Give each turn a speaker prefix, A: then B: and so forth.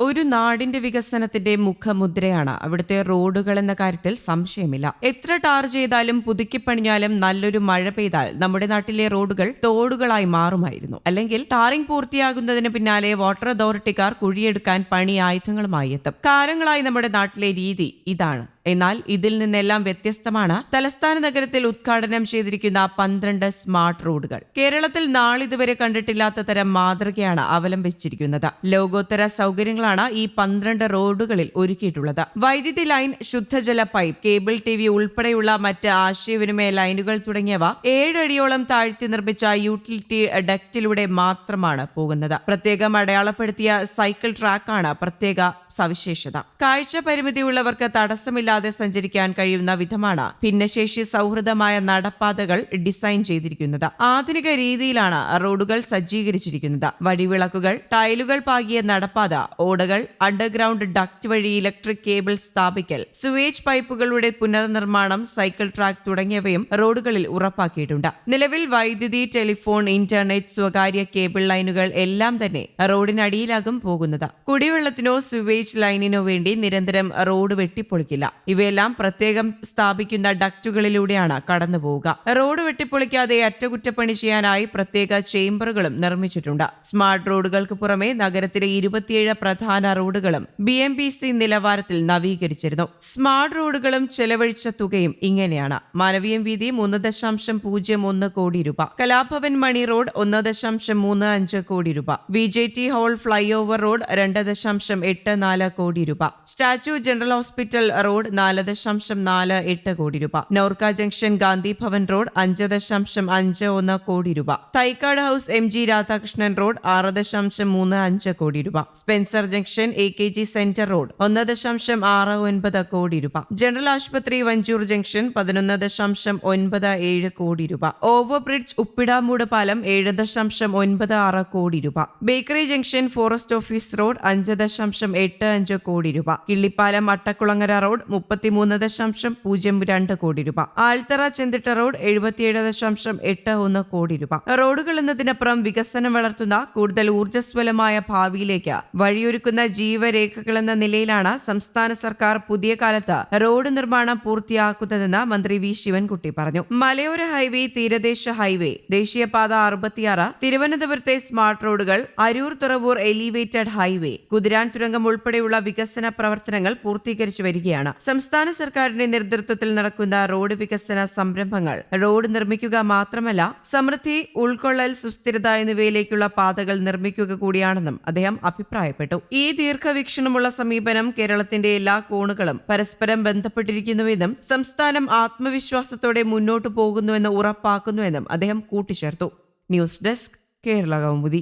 A: ഒരു നാടിന്റെ വികസനത്തിന്റെ മുഖമുദ്രയാണ്. അവിടുത്തെ റോഡുകൾ എന്ന കാര്യത്തിൽ സംശയമില്ല. എത്ര ടാർ ചെയ്താലും പുതുക്കിപ്പണിഞ്ഞാലും നല്ലൊരു മഴ പെയ്താൽ നമ്മുടെ നാട്ടിലെ റോഡുകൾ തോടുകളായി മാറുമായിരുന്നു. അല്ലെങ്കിൽ ടാറിംഗ് പൂർത്തിയാകുന്നതിന് പിന്നാലെ വാട്ടർ അതോറിറ്റിക്കാർ കുഴിയെടുക്കാൻ പണി ആയുധങ്ങളുമായി എത്തും. കാലങ്ങളായി നമ്മുടെ നാട്ടിലെ രീതി ഇതാണ്. എന്നാൽ ഇതിൽ നിന്നെല്ലാം വ്യത്യസ്തമാണ് തലസ്ഥാന നഗരത്തിൽ ഉദ്ഘാടനം ചെയ്തിരിക്കുന്ന പന്ത്രണ്ട് സ്മാർട്ട് റോഡുകൾ. കേരളത്തിൽ നാളിതുവരെ കണ്ടിട്ടില്ലാത്ത തരം മാതൃകയാണ് അവലംബിച്ചിരിക്കുന്നത്. ലോകോത്തര സൗകര്യങ്ങളാണ് ഈ പന്ത്രണ്ട് റോഡുകളിൽ ഒരുക്കിയിട്ടുള്ളത്. വൈദ്യുതി ലൈൻ ശുദ്ധജല പൈപ്പ് കേബിൾ ടി വി ഉൾപ്പെടെയുള്ള മറ്റ് ആശയവിനിമയ ലൈനുകൾ തുടങ്ങിയവ ഏഴടിയോളം താഴ്ത്തി നിർമ്മിച്ച യൂട്ടിലിറ്റി ഡക്റ്റിലൂടെ മാത്രമാണ് പോകുന്നത്. പ്രത്യേകം അടയാളപ്പെടുത്തിയ സൈക്കിൾ ട്രാക്കാണ് പ്രത്യേക സവിശേഷത. കാഴ്ച പരിമിതിയുള്ളവർക്ക് തടസ്സമില്ലാതെ സഞ്ചരിക്കാൻ കഴിയുന്ന വിധമാണ് ഭിന്നശേഷി സൗഹൃദമായ നടപ്പാതകൾ ഡിസൈൻ ചെയ്തിരിക്കുന്നത്. ആധുനിക രീതിയിലാണ് റോഡുകൾ സജ്ജീകരിച്ചിരിക്കുന്നത്. വഴിവിളക്കുകൾ ടൈലുകൾ പാകിയ നടപ്പാത ഓടകൾ അണ്ടർഗ്രൗണ്ട് ഡക്ട് വഴി ഇലക്ട്രിക് കേബിൾ സ്ഥാപിക്കൽ സുവേജ് പൈപ്പുകളുടെ പുനർനിർമ്മാണം സൈക്കിൾ ട്രാക്ക് തുടങ്ങിയവയും റോഡുകളിൽ ഉറപ്പാക്കിയിട്ടുണ്ട്. നിലവിൽ വൈദ്യുതി ടെലിഫോൺ ഇന്റർനെറ്റ് സ്വകാര്യ കേബിൾ ലൈനുകൾ എല്ലാം തന്നെ റോഡിനടിയിലാകും പോകുന്നത്. കുടിവെള്ളത്തിനോ സുവേജ് ലൈനിനോ വേണ്ടി നിരന്തരം റോഡ് വെട്ടിപ്പൊളിക്കില്ല. ഇവയെല്ലാം പ്രത്യേകം സ്ഥാപിക്കുന്ന ഡക്റ്റുകളിലൂടെയാണ് കടന്നു പോവുക റോഡ് വെട്ടിപ്പൊളിക്കാതെ അറ്റകുറ്റപ്പണി ചെയ്യാനായി പ്രത്യേക ചേംബറുകളും നിർമ്മിച്ചിട്ടുണ്ട്. സ്മാർട്ട് റോഡുകൾക്ക് പുറമെ നഗരത്തിലെ ഇരുപത്തിയേഴ് പ്രധാന റോഡുകളും ബി എം ബി സി നിലവാരത്തിൽ നവീകരിച്ചിരുന്നു. സ്മാർട്ട് റോഡുകളും ചെലവഴിച്ച തുകയും ഇങ്ങനെയാണ്. മാനവീയം വീതി മൂന്ന് ദശാംശം പൂജ്യം ഒന്ന് കോടി രൂപ. കലാഭവൻ മണി റോഡ് ഒന്ന് ദശാംശം മൂന്ന് അഞ്ച് കോടി രൂപ. V J T hall flyover road രണ്ട് ദശാംശം എട്ട് നാല് കോടി രൂപ. സ്റ്റാച്യു ജനറൽ ഹോസ്പിറ്റൽ റോഡ് നാല് ദശാംശം നാല് എട്ട് കോടി രൂപ. നോർക്ക ജംഗ്ഷൻ ഗാന്ധി ഭവൻ റോഡ് അഞ്ച് ദശാംശം അഞ്ച് ഒന്ന് കോടി രൂപ. Thycaud house M G Radhakrishnan road ആറ് ദശാംശം മൂന്ന് അഞ്ച് കോടി രൂപ. Spencer junction A K G centre road ഒന്ന് ദശാംശം ആറ് ഒൻപത് കോടി രൂപ. ജനറൽ ആശുപത്രി വഞ്ചൂർ ജംഗ്ഷൻ പതിനൊന്ന് ദശാംശം ഒൻപത് ഏഴ് കോടി രൂപ. ഓവർ ബ്രിഡ്ജ് ഉപ്പിടാമൂട് പാലം ഏഴ് ദശാംശം ഒൻപത് ആറ് കോടി രൂപ. Bakery junction forest office road അഞ്ച് ദശാംശം എട്ട് അഞ്ച് കോടി രൂപ. കിള്ളിപ്പാലം അട്ടക്കുളങ്ങര റോഡ് മുപ്പത്തിമൂന്ന് ദശാംശം പൂജ്യം രണ്ട് കോടി രൂപ. ആൽത്തറ ചെന്തിട്ട റോഡ് എഴുപത്തിയേഴ് ദശാംശം എട്ട് ഒന്ന് കോടി രൂപ. റോഡുകൾ എന്നതിനപ്പുറം വികസനം വളർത്തുന്ന കൂടുതൽ ഊർജസ്വലമായ ഭാവിയിലേക്ക് വഴിയൊരുക്കുന്ന ജീവരേഖകളെന്ന നിലയിലാണ് സംസ്ഥാന സർക്കാർ പുതിയ കാലത്ത് റോഡ് നിർമ്മാണം പൂർത്തിയാക്കുന്നതെന്ന് മന്ത്രി വി ശിവൻകുട്ടി പറഞ്ഞു. മലയോര ഹൈവേ തീരദേശ ഹൈവേ ദേശീയപാത അറുപത്തിയാറ് തിരുവനന്തപുരത്തെ സ്മാർട്ട് റോഡുകൾ അരൂർ തുറവൂർ എലിവേറ്റഡ് ഹൈവേ കുതിരാൻ തുരങ്കം ഉൾപ്പെടെയുള്ള വികസന പ്രവർത്തനങ്ങൾ പൂർത്തീകരിച്ചു വരികയാണ്. സംസ്ഥാന സർക്കാരിന്റെ നേതൃത്വത്തിൽ നടക്കുന്ന റോഡ് വികസന സംരംഭങ്ങൾ റോഡ് നിർമ്മിക്കുക മാത്രമല്ല സമൃദ്ധി ഉൾക്കൊള്ളൽ സുസ്ഥിരത എന്നിവയിലേക്കുള്ള പാതകൾ നിർമ്മിക്കുക കൂടിയാണെന്നും അദ്ദേഹം അഭിപ്രായപ്പെട്ടു. ഈ ദീർഘവീക്ഷണമുള്ള സമീപനം കേരളത്തിന്റെ എല്ലാ കോണുകളും പരസ്പരം ബന്ധപ്പെട്ടിരിക്കുന്നുവെന്നും സംസ്ഥാനം ആത്മവിശ്വാസത്തോടെ മുന്നോട്ടു പോകുന്നുവെന്ന് ഉറപ്പാക്കുന്നുവെന്നും അദ്ദേഹം കൂട്ടിച്ചേർത്തു. News desk Kerala Kaumudi.